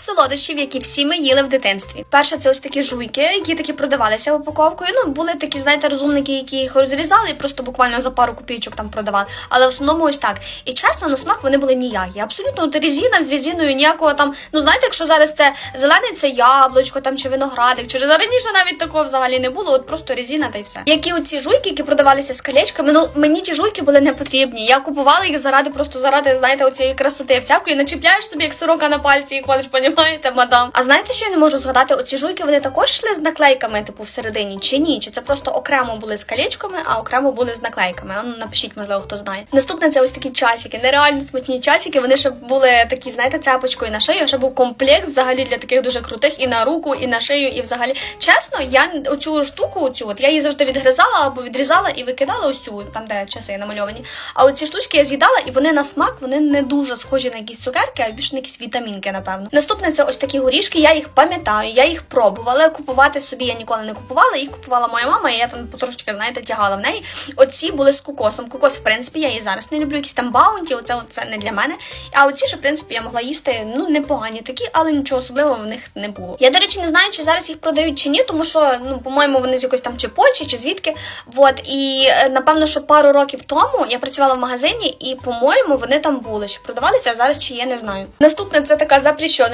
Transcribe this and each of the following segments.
солодощів, які всі ми їли в дитинстві. Перше, це ось такі жуйки, які такі продавалися упаковкою. Ну, були такі, знаєте, розумники, які їх розрізали і просто буквально за пару копійочок там продавали. Але в основному ось так. І чесно, на смак вони були ніякі. Абсолютно от резина з резиною, ніякого там. Ну знаєте, якщо зараз це зелений, це яблучко там чи виноградик, чи раніше навіть такого взагалі не було. От просто резина та й все. Які оці жуйки, які продавалися з колечками, ну мені ті жуйки були не потрібні. Я купувала їх заради просто заради, знаєте, оцієї красоти всякої. Начіпляєш собі як сорока на пальці і ходиш, понімаєте, мадам. А знаєте, що я не можу згадати? Оці жуйки вони також йшли з наклейками, типу всередині, чи ні? Чи це просто окремо були з колечками, а окремо були з наклейками? Ну напишіть, можливо, хто знає. Наступне це ось такі часики, нереально смачні часики. Вони ще були такі, знаєте, цепочкою на шию. Ще був комплект взагалі для таких дуже крутих і на руку, і на шию, і взагалі. Чесно, я оцю штуку, оцю от я її завжди відгризала або відрізала і викидала ось цю, там де часи намальовані. А оці штучки я з'їдала, і вони на смак вони не дуже схожі на якісь цукерки, а більше на якісь вітамінки, напевно. Наступне це ось такі горішки. Я їх пам'ятаю, я їх пробувала. Купувати собі я ніколи не купувала. Їх купувала моя мама, і я там потрошечки, знаєте, тягала в неї. Оці були з кокосом. Кокос, в принципі, я її зараз не люблю. Якісь там баунті, оце це не для мене. А оці ж, в принципі, я могла їсти ну непогані такі, але нічого особливого в них не було. Я, до речі, не знаю, чи зараз їх продають чи ні, тому що ну, по-моєму, вони з якось там чи Польщі, чи звідки. Вот і е, напевно, що пару років тому я працювала в магазині, і по-моєму, вони там були, що продавалися, а зараз чи є, не знаю. Наступне це така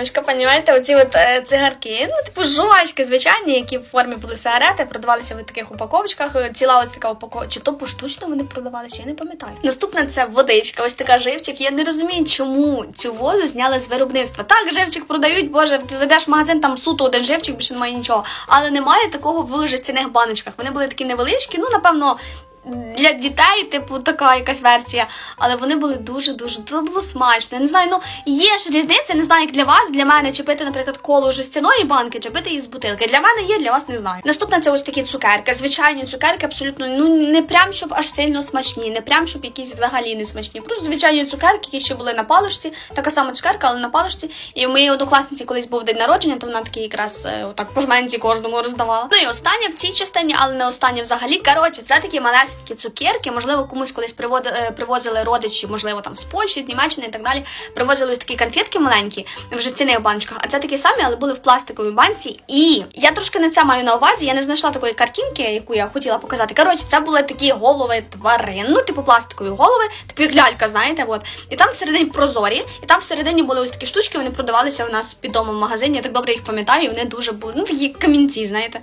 запліщоночка, понімаєте, оці от е, цигарки, ну типу жувачки, звичайні, які в формі були сигарети, продавалися в таких упаковочках. Е, Ціла ось така упаковка. Чи то поштучно вони продавалися, я не пам'ятаю. Наступне це водичка, ось така живчик. Я не розумію, чому цю воду зняли з виробництва. Так, живчик продають, боже, ти зайдеш в магазин, там суто один живчик, більше немає нічого. Але немає такого в жестяних баночках. Вони були такі невеличкі, ну напевно. Для дітей, типу, така якась версія, але вони були дуже дуже це було смачно. Я не знаю, ну є ж різниця, не знаю, як для вас, для мене, чи пити, наприклад, коло жестяної банки, чи пити її з бутилки. Для мене є, для вас не знаю. Наступна це ось такі цукерки. Звичайні цукерки, абсолютно ну не прям щоб аж сильно смачні, не прям щоб якісь взагалі не смачні. Просто звичайні цукерки, які ще були на палушці, така сама цукерка, але на палушці. І в моєї однокласниці колись був день народження, то вона такий якраз е, отак по жменті кожному роздавала. Ну і останнє в цій частині, але не останнє взагалі. Коротше, це такі малесенькі цукерки. Можливо, комусь колись е, привозили родичі, можливо, там з Польщі, з Німеччини і так далі. Привозили ось такі конфетки маленькі в жестяних баночках. А це такі самі, але були в пластиковій банці. І я трошки не це маю на увазі. Я не знайшла такої картинки, яку я хотіла показати. Коротше, це були такі голови тварин, ну типу пластикові голови, типу як лялька, знаєте, от. І там всередині прозорі, і там всередині були ось такі штучки. Вони продавалися у нас під домом в магазині. Я так добре їх пам'ятаю. і Вони дуже були ну такі камінці, знаєте.